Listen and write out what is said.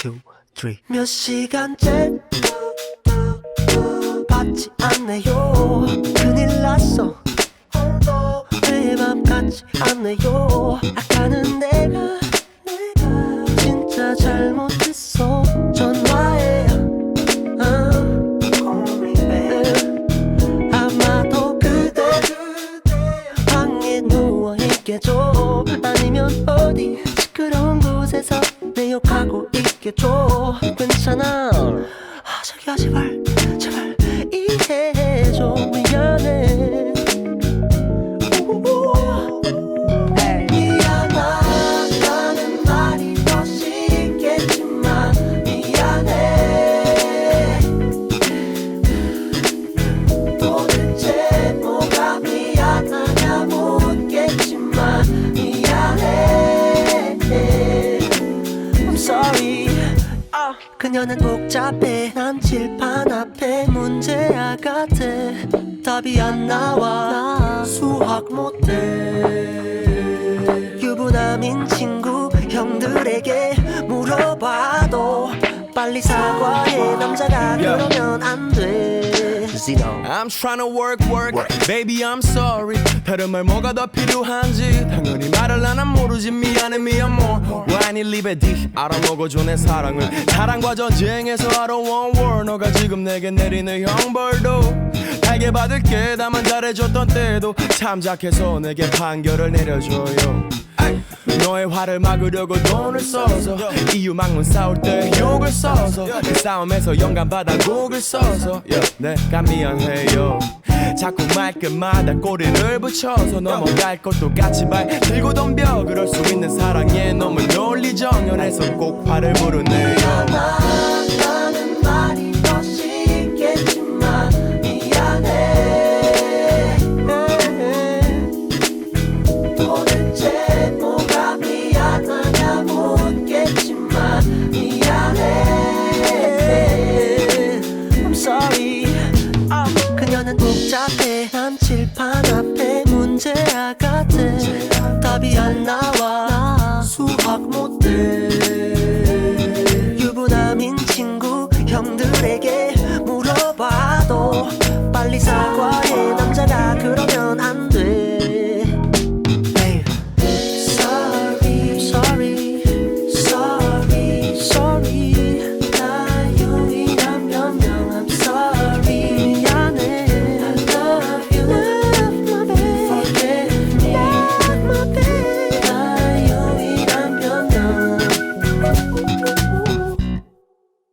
two, three. 몇 시간째? 받지 않네요. 큰일 났어. 내맘 같지 않네요. 아까는 내가 진짜 잘못했어. 전화해. 아, 아마도 그대 방에 누워있겠죠 아니면 어디 시끄러운 곳에서 내 욕하고 있겠죠 괜찮아 아 그녀는 복잡해. 난 칠판 앞에 문제야 같아. 답이 안 나와. 수학 못해. 유부남인 친구 형들에게 물어봐도 빨리 사과해. 남자가 Zeno I'm trying to work, work, baby I'm sorry. 다른 말 뭐가 더 필요한지. 당연히 말을 안 하면 모르지. 미안해 미안 more Why I need leave it deep 알아먹어줘 내 사랑을. 사랑과 전쟁에서 I don't want war 너가 지금 내게 내리는 형벌도 달게 받을게 다만 잘해줬던 때도 참작해서 내게 판결을 내려줘요 너의 화를 막으려고 돈을 써서 이유 막문 싸울 때 욕을 써서 그 싸움에서 영감받아 곡을 써서 내가 미안해요. 자꾸 말끝마다 꼬리를 붙여서 넘어갈 것도 같이 발 들고 덤벼 그럴 수 있는 사랑에 너무 논리정연해서 꼭 화를 부르네요 복잡해 난 칠판 앞에 문제야 같아 답이 안 나와. 수학 못해